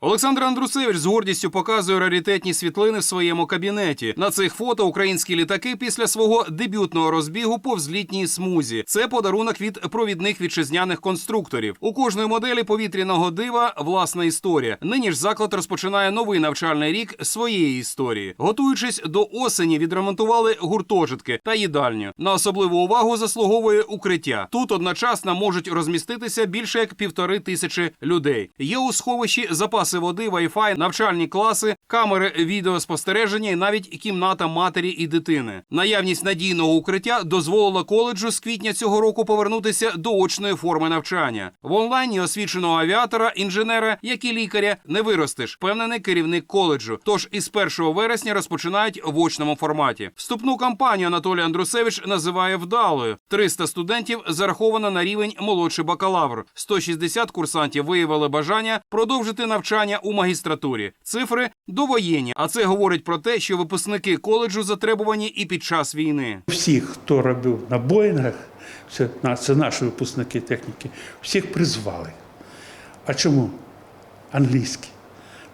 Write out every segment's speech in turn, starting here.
Олександр Андрусевич з гордістю показує раритетні світлини в своєму кабінеті. На цих фото українські літаки після свого дебютного розбігу по взлітній смузі. Це подарунок від провідних вітчизняних конструкторів. У кожної моделі повітряного дива власна історія. Нині ж заклад розпочинає новий навчальний рік своєї історії. Готуючись до осені, відремонтували гуртожитки та їдальню. На особливу увагу заслуговує укриття. Тут одночасно можуть розміститися більше як півтори тисячі людей. Є у сховищі запаси води, вайфай, навчальні класи, камери відеоспостереження і навіть кімната матері і дитини. Наявність надійного укриття дозволила коледжу з квітня цього року повернутися до очної форми навчання. В онлайні освіченого авіатора, інженера, як і лікаря, не виростеш. Впевнений керівник коледжу. Тож із 1 вересня розпочинають в очному форматі. Вступну кампанію Анатолій Андрусевич називає вдалою. 300 студентів зараховано на рівень молодший бакалавр. 160 курсантів виявили бажання продовжити навчання у магістратурі. Цифри довоєнні, а це говорить про те, що випускники коледжу затребувані і під час війни. Всіх, хто робив на Боїнгах, це, це наші випускники техніки, всіх призвали. А чому? Англійські.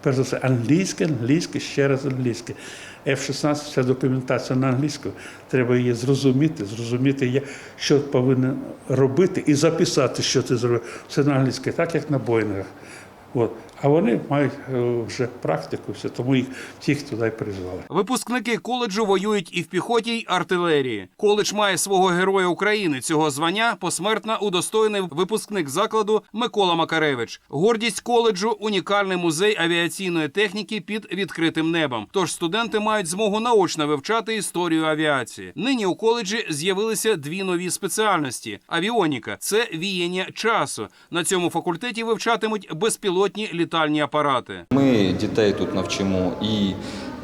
Перш за все, англійське, англійське, ще раз англійське. F-16 вся документація на англійську. Треба її зрозуміти, зрозуміти, що повинен робити, і записати, що ти зробив. Все на англійське, так як на Боїнгах. От. А вони мають е, вже практику, все, тому їх всіх туди призвали. Випускники коледжу воюють і в піхоті, й артилерії. Коледж має свого героя України. Цього звання посмертно удостоєний випускник закладу Микола Макаревич. Гордість коледжу унікальний музей авіаційної техніки під відкритим небом. Тож студенти мають змогу наочно вивчати історію авіації. Нині у коледжі з'явилися дві нові спеціальності: авіоніка це віяння часу. На цьому факультеті вивчатимуть безпілотні літальні апарати. Ми дітей тут навчимо і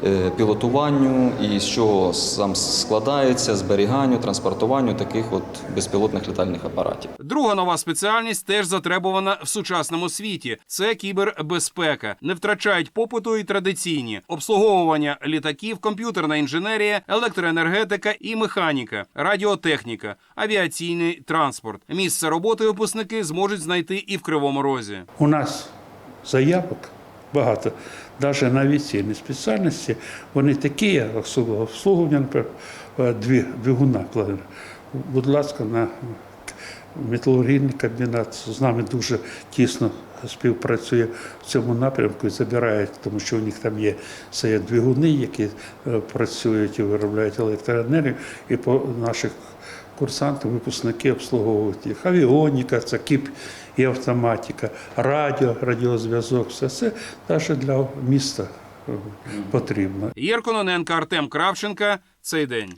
е, пілотуванню, і з чого сам складається, зберіганню, транспортуванню таких от безпілотних літальних апаратів. Друга нова спеціальність теж затребувана в сучасному світі. Це кібербезпека. Не втрачають попиту і традиційні обслуговування літаків, комп'ютерна інженерія, електроенергетика і механіка, радіотехніка, авіаційний транспорт. Місце роботи випускники зможуть знайти і в кривому розі. У нас заявок багато, навіть на авіаційні спеціальності, вони такі, як особливо обслуговування, наприклад, е, дві двигуна. Будь ласка, на металургійний комбінат з нами дуже тісно співпрацює в цьому напрямку і забирають, тому що у них там є це двигуни, які е, працюють і виробляють електроенергію, і по наших курсантів, випускники обслуговують їх. Авіоніка, це кіп і автоматика, радіо, радіозв'язок, все це навіть для міста е, потрібно. Єркононенка Артем Кравченка. Цей день.